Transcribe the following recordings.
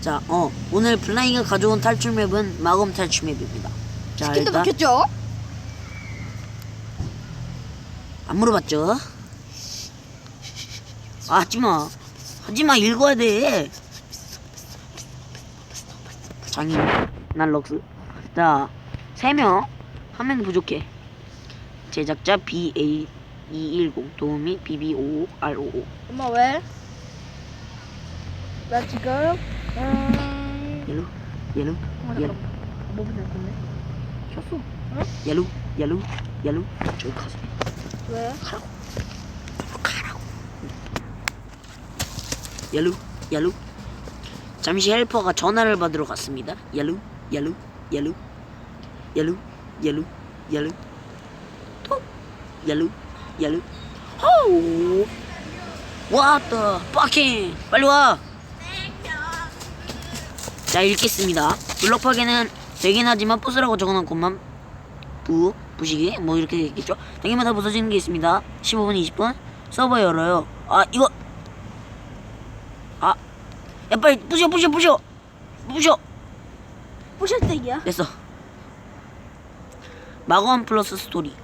자, 어 오늘 블라이가 가져온 탈출 맵은 마검 탈출 맵입니다. 자 치킨도 일단 먹혔죠? 안 물어봤죠? 아, 하지마. 하지마, 읽어야 돼. 장인, 난 럭스. 자, 세 명. 한명 부족해. 제작자 BA210, 도우미 BB55R55. 엄마 왜? 나 지금 음... 옐로, 옐로, 어, 옐로. 뭐 보낼 건데? 켰어. 옐로, 옐로, 옐로. 저기 가서. 왜? 가라고. 가라고. 옐루, 옐루. 잠시 헬퍼가 전화를 받으러 갔습니다. 옐루, 옐루, 옐루, 옐루, 옐루, 옐루. 톡. 옐루, 옐루. 호우. 왔다. 빠킹. 빨리 와. 자 읽겠습니다. 블록파괴는 되긴 하지만 부스라고 적어놓은 것만 부 부시기 뭐 이렇게 돼 있겠죠. 당연마다 부서지는 게 있습니다. 15분 20분 서버 열어요. 아 이거 아 야 빨리 부셔 부셔 부셔 부셔 부실때기야 됐어. 마검 플러스 스토리.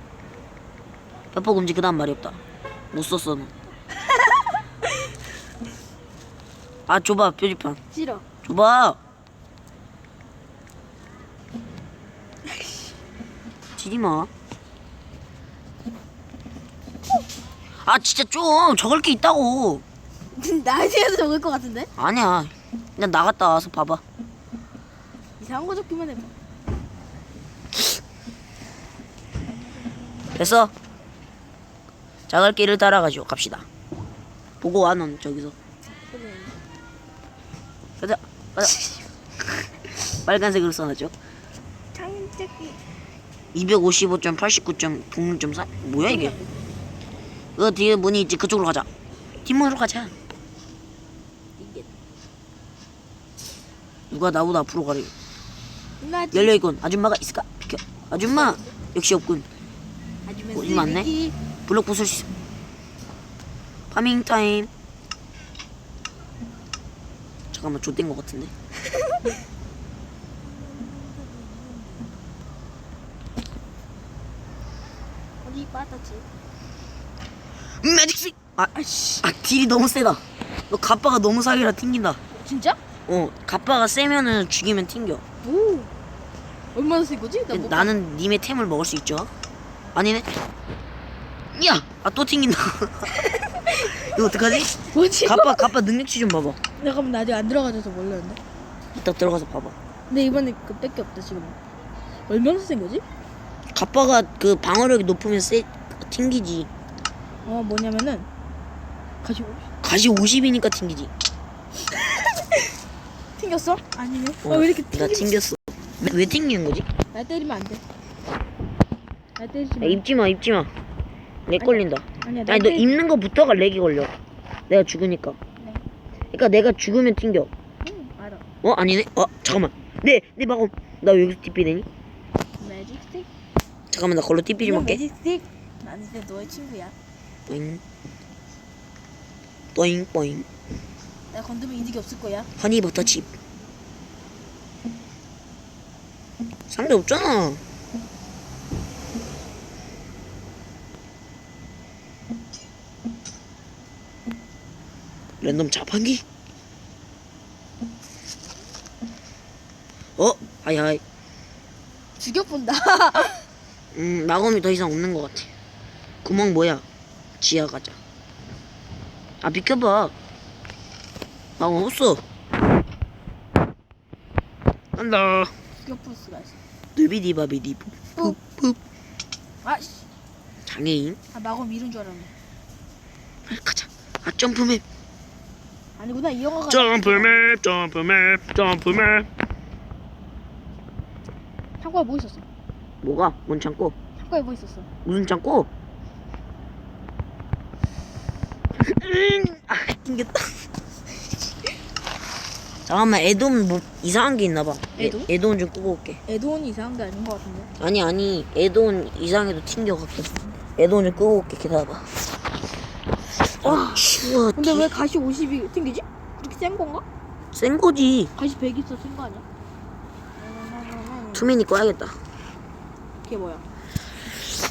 페퍼 금지 그 다음 말이 없다. 못 썼어 너. 아 줘봐 표지판 싫어 줘봐. 지지 마. 아 진짜 좀 적을 게 있다고. 나이에서 적을 것 같은데? 아니야. 그냥 나갔다 와서 봐봐. 이상한 거 적기만 해봐 됐어. 자갈길을 따라가지고 갑시다. 보고 와넌 저기서. 가자. 가자. 빨간색으로 써놨죠. 창작기 255.89.06.4 뭐야 이게? 그 뒤에 문이 있지 그쪽으로 가자. 뒷문으로 가자. 누가 나보다 앞으로 가래? 나 열려 있군. 아줌마가 있을까? 비켜. 아줌마 역시 없군. 어, 이거 맞네? 블록 부술 수. 파밍 타임. 잠깐만 좆된 것 같은데. 어디 빠졌지? 매직스. 아, 아씨 아 딜이 너무 세다. 너 가빠가 너무 사기라 튕긴다. 진짜? 어, 가빠가 세면은 죽이면 튕겨. 오 얼마나 쓴 거지? 나 못... 나는 님의 템을 먹을 수 있죠. 아니네. 야, 아 또 튕긴다. 이거 어떡하지? 뭐지? 가빠 가빠 능력치 좀 봐봐. 잠깐만 나 아직 안 들어가져서 몰랐는데 이따 들어가서 봐봐. 근데 이번에 그밖에 없다 지금 얼마나 쓴 거지? 가빠가 그 방어력이 높으면 세 튕기지. 어 뭐냐면은 가지고 가시 50이니까 튕기지. 튕겼어? 아니네 어, 어, 왜 이렇게 나 튕겼어? 튕겼어. 왜, 왜 튕기는 거지? 날 때리면 안 돼 날 때리지 야, 마 입지 마, 입지 마. 렉 걸린다. 아니야 날 아니 너 때리... 입는 거부터가 렉이 걸려. 내가 죽으니까. 네. 그러니까 내가 죽으면 튕겨. 응 알아 어 아니네. 어 잠깐만. 네, 내 마검. 나왜 여기서 TP 되니? 잠깐만 나 걸로 TP 좀 할게. 매직 스틱 나는 이제 너의 친구야 뽀잉. 뽀잉 뽀잉. 내가 건드면 이득이 없을 거야 허니 버터 칩. 상대 없잖아. 랜덤 자판기? 어? 하이하이. 죽여본다 음, 마검이 더 이상 없는 것 같아. 구멍 뭐야? 지하 가자. 아, 비켜봐. 마검 없어. 간다. 있어 느비디바비디부. 어. 푹푹. 아씨 장애인. 아 마검 이룬 줄 알았네 빨리 가자. 아, 점프맵. 아니구나 이 영화가 점프맵 점프맵 점프맵 창고에 뭐 있었어 뭐가? 뭔 창고? 창고에 뭐 있었어 무슨 창고? 음, 아, 튕겼다. 잠깐만, 애돈 뭐 이상한 게 있나 봐. 애- 애돈? 애돈 좀 끄고 올게. 에드온이 이상한 게 아닌 것 같은데 아니 아니 애돈 이상해도 튕겨 가끔 애돈 좀 끄고 올게 기다려봐 아 추워 근데 왜 가시 50이 튕기지? 그렇게 센 건가? 센 거지. 다시 100 있어 쓴거 아니야? 투맨이 꺼야겠다. 그게 뭐야?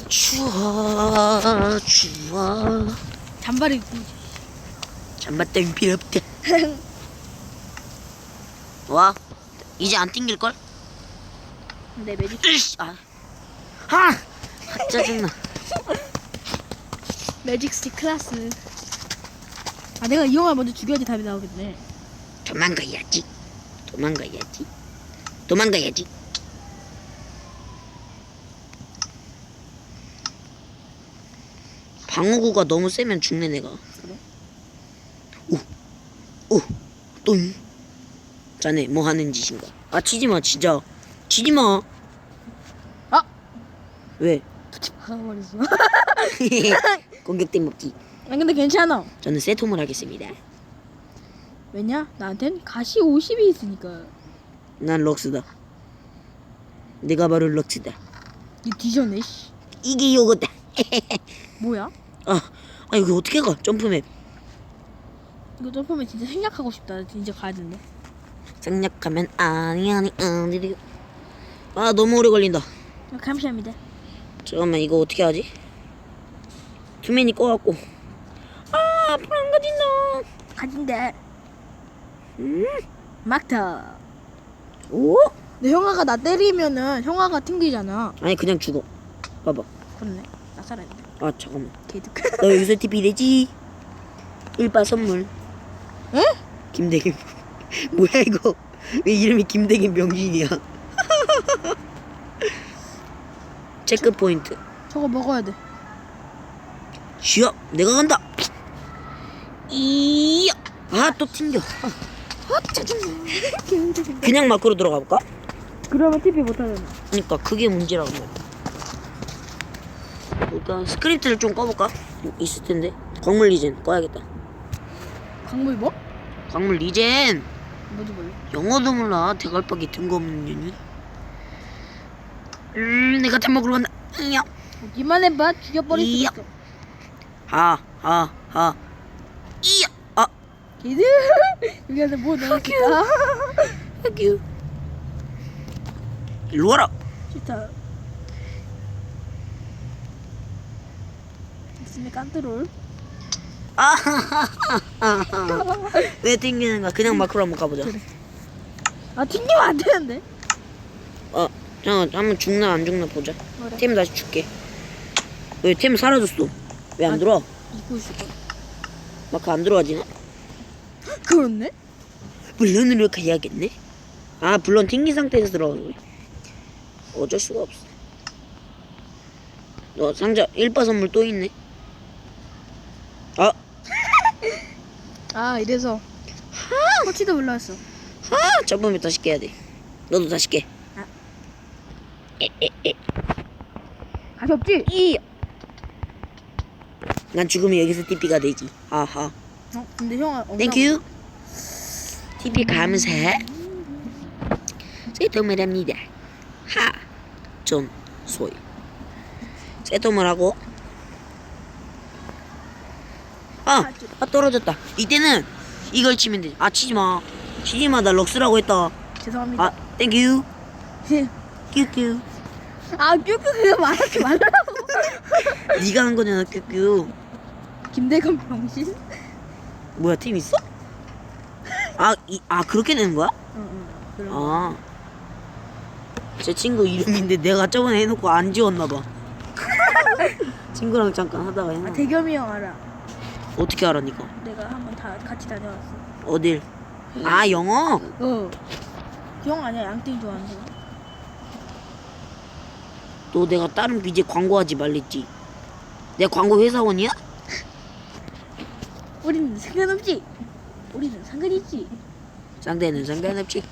추워 추워. 잔바리 입고 잠바 따위 필요 없다. 와 이제 안 튕길 걸? 내 매직 으이씨, 아. 아, 아 짜증나. 매직 스틱 클래스 아 내가 이 영화 먼저 죽여야지 답이 나오겠네 도망가야지. 도망가야지. 도망가야지. 방어구가 너무 세면 죽네 내가. 그래? 오, 오, 똥. 자네 뭐 하는 짓인가? 아 치지 마 진짜. 치지 마. 아! 왜? 박아버렸어 공격대 먹기. 아 근데 괜찮아 저는 세톰을 하겠습니다. 왜냐? 나한텐 가시 50이 있으니까 난 럭스다. 내가 바로 럭스다. 이 뒤졌네 씨 이게 요거다. 뭐야? 아, 아 이거 어떻게 가? 점프맵. 이거 점프면 진짜 생략하고 싶다 진짜 가야 된다 생략하면 아니 아니 아니. 아 너무 오래 걸린다. 아, 감사합니다 잠깐만 이거 어떻게 하지? 투맨이 꺼갖고. 아 앞으로 안 가진다. 가진대 음? 막타 오? 근데 형아가 나 때리면은 형아가 튕기잖아 아니 그냥 죽어. 봐봐. 그렇네 나 살아있네 아 잠깐만. 개득 너 여기서 TP 되지? 일바 선물. 에? 김대김. 뭐야 이거? 왜 이름이 김대김 명진이야? 체크 포인트. 저거 먹어야 돼 쉬어. 내가 간다. 이야. 아 또 튕겨. 그냥 마크로 들어가 볼까? 그러면 TP 못하잖아 그러니까 그게 문제라고. 일단 스크립트를 좀 꺼볼까? 있을 텐데. 광물 리젠 꺼야겠다. 광물 뭐? 광물 리젠. 뭔지 몰라 영어도 몰라 대갈박이 뜬금없는 년이. 음 내가 템 먹으러 간다. 이야. 이만 해봐 죽여버릴 수 이야. 있어 하 하 하 이야. 아 개득 여기 안에 뭐 넣었을까? 여기. 일로 와라. 좋다 있으면 깐트롤 아하하하하. 왜 튕기는가? 그냥 마크로 한번 가보자. 그래. 아 튕기면 안 되는데 어, 잠깐 한번 죽나 안 죽나 보자. 그래. 템 다시 줄게. 왜 템 사라졌어? 왜 안 아. 들어와? 입고 있을 거야 마크 안 들어와지네? 그렇네? 물론으로 가야겠네. 아, 물론 튕긴 상태에서 들어가는 거야. 어쩔 수가 없어. 너 상자 1바 선물 또 있네. 아, 아 이래서 코치도 올라왔어 아, 저번에 다시 깨야 돼. 너도 다시 깨. 아. 에, 에, 에. 가시 없지? 이. 난 죽으면 여기서 TP가 되지. 아하. 어 근데 형아 없나 땡큐. TP 감사. 세톰을 합니다. 하. 전 소이. 하고. 아, 아 떨어졌다. 이때는 이걸 치면 돼. 아 치지 마. 치지 마. 나 럭스라고 했다. 죄송합니다 아, 땡큐. 큐큐. 아 뀨뀨 그거 말하지 말라고 네가 한 거잖아, 큐큐. 김대건 병신 뭐야, 팀 있어? 아, 이, 아 그렇게 되는 거야? 응응 그럼 아. 제 친구 이름인데 내가 저번에 해놓고 안 지웠나 봐. 친구랑 잠깐 하다가 아, 해놔. 대겸이 형 알아 어떻게 알아, 니가? 내가 한번 다 같이 다녀왔어 어딜? 아, 영어? 어. 형 아니야 양띵 좋아하는 거. 너 내가 다른 BJ 광고하지 말랬지. 내가 광고 회사원이야? 우리는 상관없지. 우리는 상관있지. 상대는 상관없지.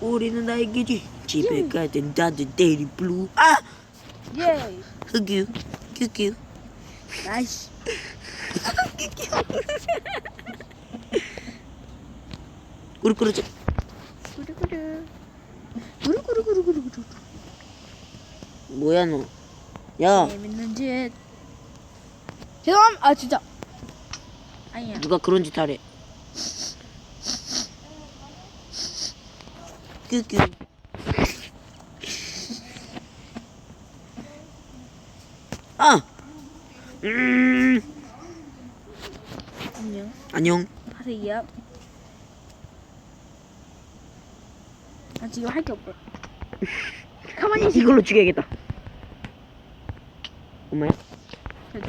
우리는 나에게지. 집에 가든 다든 데리 블루. 아! 예. 흑유. 큐큐. 나이스. 꾸르꾸르지. 구르구르. 구르구르구르구르구르. 뭐야, 너. 야, 재밌는 짓. 죄송함. 아 진짜. 아니야. 누가 그런 짓 하래. 큐큐. 아. 음. 안녕. 안녕. 하세요. 나 지금 할 게 없어. 가만히 있어. 이걸로 죽여야겠다. 엄마야? 그래도.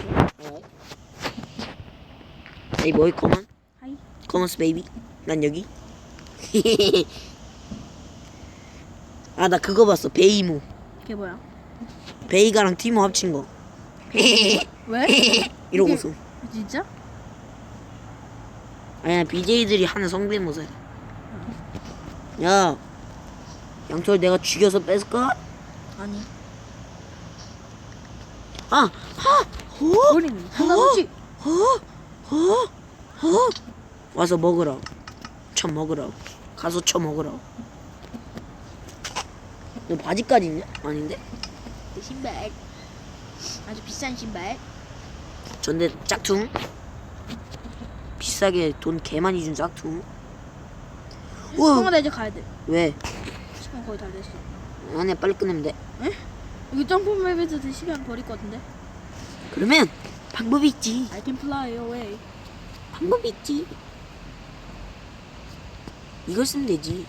에이 뭐이 커먼? 하이. 커먼스 베이비. 난 여기. 아 나 그거 봤어. 베이모. 그게 뭐야? 베이가랑 티모 합친 거. 왜? 이러고서. 진짜? 아니야 BJ들이 하는 성대모사. 야, 양철 내가 죽여서 뺐을까? 아니. 아, 하, 호, 우리는 상관없지. 호, 호, 호. 와서 먹으라. 쳐 먹으라. 가서 쳐 먹으라. 너 바지까지 있냐? 아닌데? 내 신발. 아주 비싼 신발. 전데 짝퉁. 비싸게 돈 개 많이 준 짝퉁. 우와. 형아 나 이제 가야 돼. 왜? 시간 거의 다 됐어. 아니야 빨리 끝내면 돼. 여기 점프맵에서도 시간 버릴 것 같은데? 그러면 방법이 있지. I can fly away. 방법이 있지. 이걸 쓰면 되지.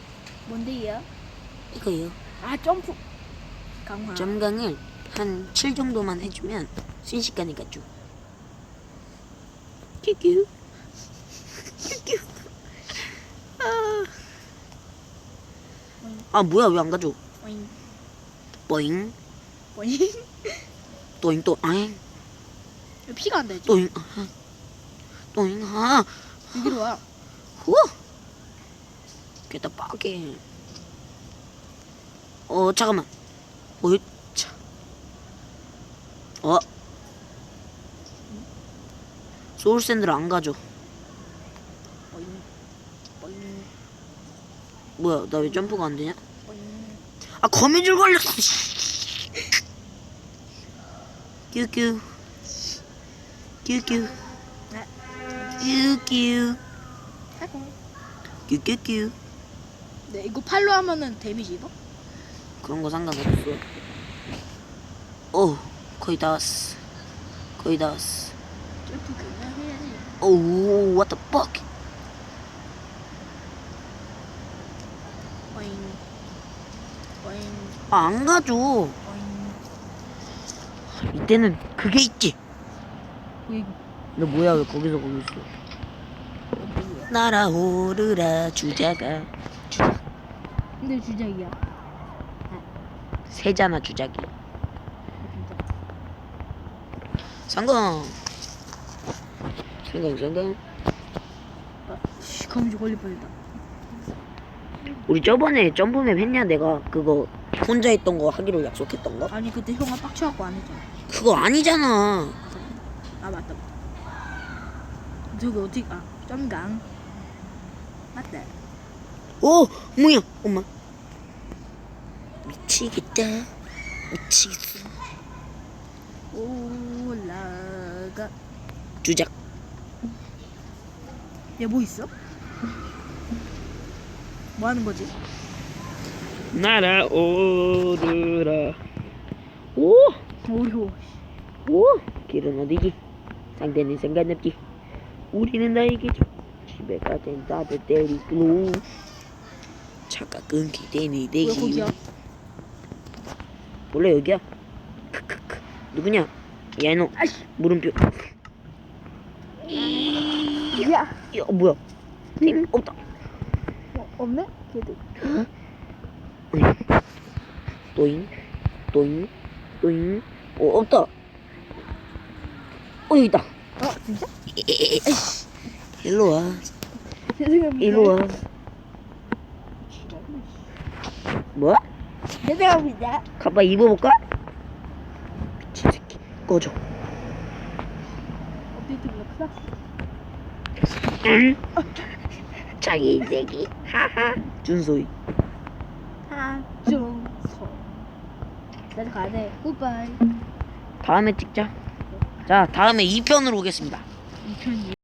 뭔데요? 이거요. 아 점프. 강화. 점강을 한 7 정도만 해주면 순식간에 가죠. 큐큐. 큐큐. 아. 아 뭐야 왜 안 가져? 오잉. 뽀잉 오잉. 또잉 또잉 왜 피가 안 되지? 또잉 아하. 또잉 아 여기로 와. 후. the fucking. 어 잠깐만. 어 차. 어. 소울샌드를 안 가져. 뭐야 나 왜 점프가 안 되냐? 아 거미줄 걸렸어. 씨. 큐큐. 큐큐. 큐큐. 큐큐큐. 네 이거 팔로 하면은 데미지 입어? 그런 거 상관없어. 오, 거의 다 왔어. 거의 다 왔어. 오, what the fuck? 오잉. 오잉. 아, 안 가죠. 오잉. 이때는 그게 있지. 오잉. 너 뭐야, 왜 거기서 거기 있어? 날아오르라, 주자가. 근데 주작이야. 세잖아, 주작이. 진짜. 성공. 성공. 씨, 거미줄 걸릴 뻔했다. 우리 저번에 점프맵 했냐, 내가 그거 혼자 했던 거 하기로 약속했던 거? 아니 그때 형아 빡쳐갖고 안 했잖아. 그거 아니잖아. 아 맞다. 저기 어떻게 아 점강. 맞다. 오, 뭐야, 엄마. 미치겠다. 미치겠어. 올라가. 주작. 얘 뭐 있어? 뭐 하는 거지? 날아오르라. 오, 어려워. 오. 길은 어디지? 상대는 상관없지. 우리는 나에게죠. 집에 가든 나도 때리고. 차가 끊기 때문에 왜 내기. 거기야? 원래 여기야. 크크크. 누구냐? 아이씨. 물음표. 야. 야, 뭐야? 팀 없다. 어, 없네? 걔도. 또잉, 또잉, 또잉. 어, 없다. 어, 여기 있다. 어 진짜? 일로 와. 죄송합니다. 일로 와. 뭐야? 죄송합니다. 가빠 입어볼까? 미친 새끼. 꺼져. 업데이트 블록 사? 응? 자기 새끼. 하하. 준소희. 하중서. 나도 가야 돼. 굿바이. 다음에 찍자. 자, 다음에 2편으로 오겠습니다. 2002.